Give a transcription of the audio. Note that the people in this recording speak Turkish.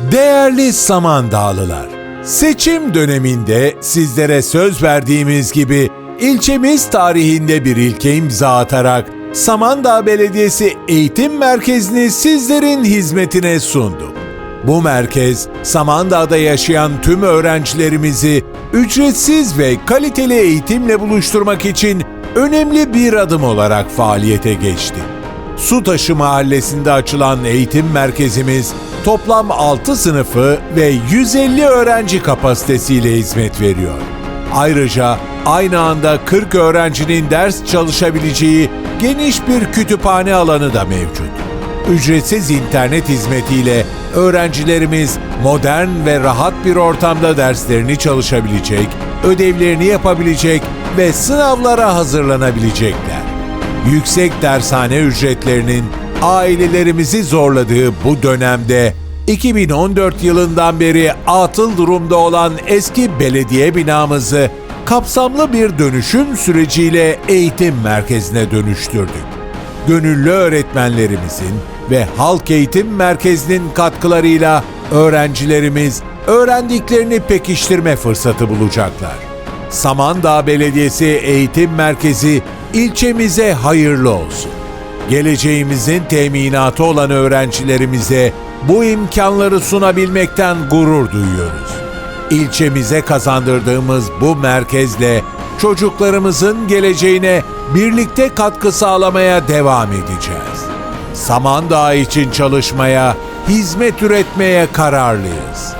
Değerli Samandağlılar, seçim döneminde sizlere söz verdiğimiz gibi ilçemiz tarihinde bir ilke imza atarak Samandağ Belediyesi Eğitim Merkezi'ni sizlerin hizmetine sundu. Bu merkez, Samandağ'da yaşayan tüm öğrencilerimizi ücretsiz ve kaliteli eğitimle buluşturmak için önemli bir adım olarak faaliyete geçti. Sutaşı Mahallesi'nde açılan eğitim merkezimiz toplam 6 sınıfı ve 150 öğrenci kapasitesiyle hizmet veriyor. Ayrıca aynı anda 40 öğrencinin ders çalışabileceği geniş bir kütüphane alanı da mevcut. Ücretsiz internet hizmetiyle öğrencilerimiz modern ve rahat bir ortamda derslerini çalışabilecek, ödevlerini yapabilecek ve sınavlara hazırlanabilecekler. Yüksek dershane ücretlerinin ailelerimizi zorladığı bu dönemde 2014 yılından beri atıl durumda olan eski belediye binamızı kapsamlı bir dönüşüm süreciyle eğitim merkezine dönüştürdük gönüllü öğretmenlerimizin ve Halk Eğitim Merkezi'nin katkılarıyla öğrencilerimiz öğrendiklerini pekiştirme fırsatı bulacaklar. Samandağ Belediyesi Eğitim Merkezi ilçemize hayırlı olsun. Geleceğimizin teminatı olan öğrencilerimize bu imkanları sunabilmekten gurur duyuyoruz. İlçemize kazandırdığımız bu merkezle çocuklarımızın geleceğine birlikte katkı sağlamaya devam edeceğiz. Samandağ için çalışmaya, hizmet üretmeye kararlıyız.